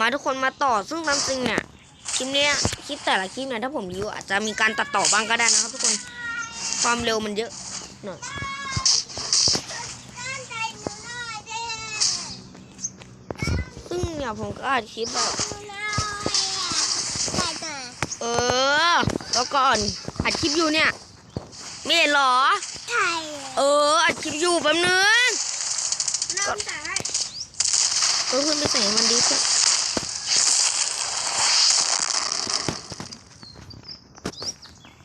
มาทุกคนมาต่อซึ่งตามจริงเนี่ยคลิปเนี้ยคลิปแต่ละคลิปเนี่ยถ้าผมรีวิวอาจจะมีการตัดต่อบ้างก็ได้นะครับทุกคนความเร็วมันเยอะหน่อยซึ่งเนี่ยผมก็อัดคลิปแบบเออแล้วก่อนอัดคลิปอยู่เนี่ยไม่เห็นเหรอเอออัดคลิปอยู่แป๊บนึงเออเพื่อนไปใส่มันดิเพื่อน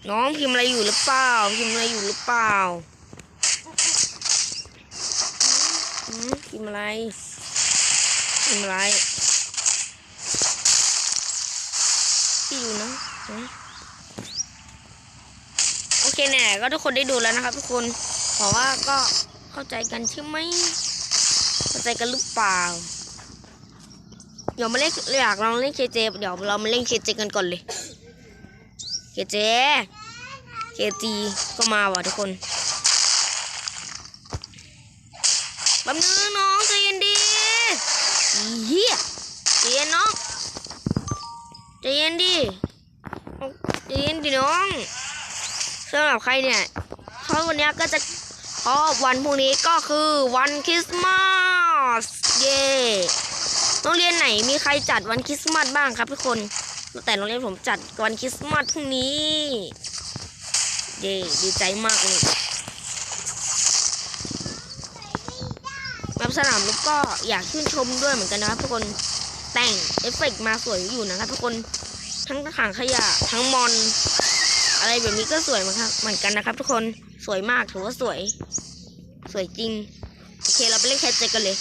น้องพิมพ์อะไรอยู่หรือเปล่าพิมพ์อะไรอยู่หรือเปล่าพิมพ์อะไรพิมพ์อะไรพี่อยู่นะโอเคเนี่ยก็ทุกคนได้ดูแล้วนะครับทุกคนเพราะว่าก็เข้าใจกันใช่ไหมเข้าใจกันหรือเปล่า เดี๋ยวมาเล่นอยากลองเล่นเคเจเดี๋ยวเรามาเล่นเคเจกันก่อนเลย เคเจเคจีก็มาว่ะทุกคนแป๊บนึงน้องใจเย็นดีเหี้ยใจเย็นน้องใจเย็นดิใจเย็นดิน้องสำหรับใครเนี่ยเพราะวันเนี้ยก็จะเพราะวันพรุ่งนี้ก็คือวันคริสต์มาส เย้โรงเรียนไหนมีใครจัดวันคริสต์มาสบ้างครับทุกคน แต่โรงเรียนผมจัดวันคริสต์มาสพรุ่งนี้ เย้ดีใจมากเลยแบบสนามรบก็อยากชื่นชมด้วยเหมือนกันนะครับทุกคนแต่งเอฟเฟกต์มาสวยอยู่นะครับทุกคนทั้งถังขยะทั้งมอน อะไรแบบนี้ก็สวยเหมือนกันเหมือนกันนะครับ ทุกคนสวยมากถือว่าสวย สวยจริง โอเคเราไปเล่นแคสเจกันเลย